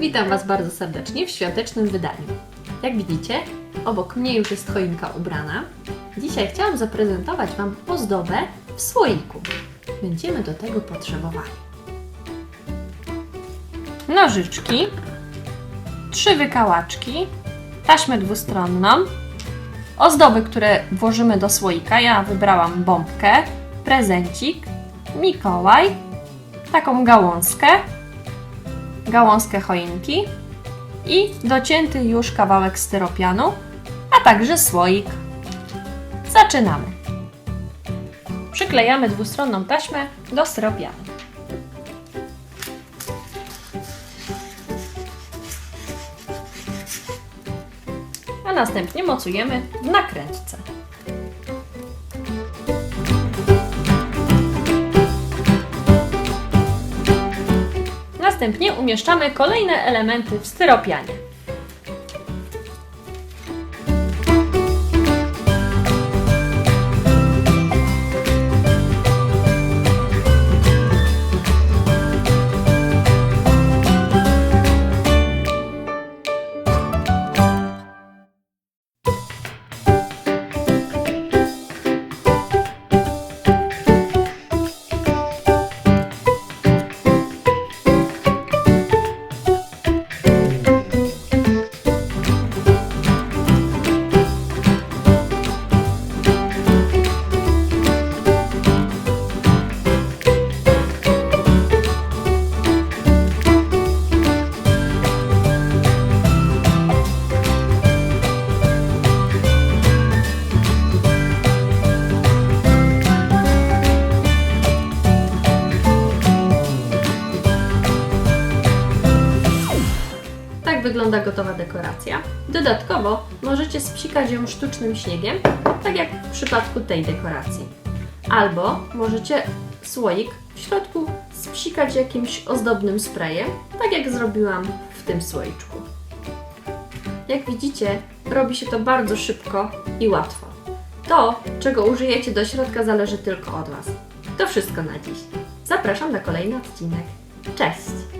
Witam Was bardzo serdecznie w świątecznym wydaniu. Jak widzicie, obok mnie już jest choinka ubrana. Dzisiaj chciałam zaprezentować Wam ozdobę w słoiku. Będziemy do tego potrzebowali nożyczki, trzy wykałaczki, taśmę dwustronną, ozdoby, które włożymy do słoika. Ja wybrałam bombkę, prezencik, Mikołaj, taką gałązkę, gałązkę choinki i docięty już kawałek styropianu, a także słoik. Zaczynamy. Przyklejamy dwustronną taśmę do styropianu. A następnie mocujemy w nakrętce. Następnie umieszczamy kolejne elementy w styropianie. Wygląda gotowa dekoracja. Dodatkowo możecie spsikać ją sztucznym śniegiem, tak jak w przypadku tej dekoracji. Albo możecie słoik w środku spsikać jakimś ozdobnym sprayem, tak jak zrobiłam w tym słoiczku. Jak widzicie, robi się to bardzo szybko i łatwo. To, czego użyjecie do środka, zależy tylko od Was. To wszystko na dziś. Zapraszam na kolejny odcinek. Cześć!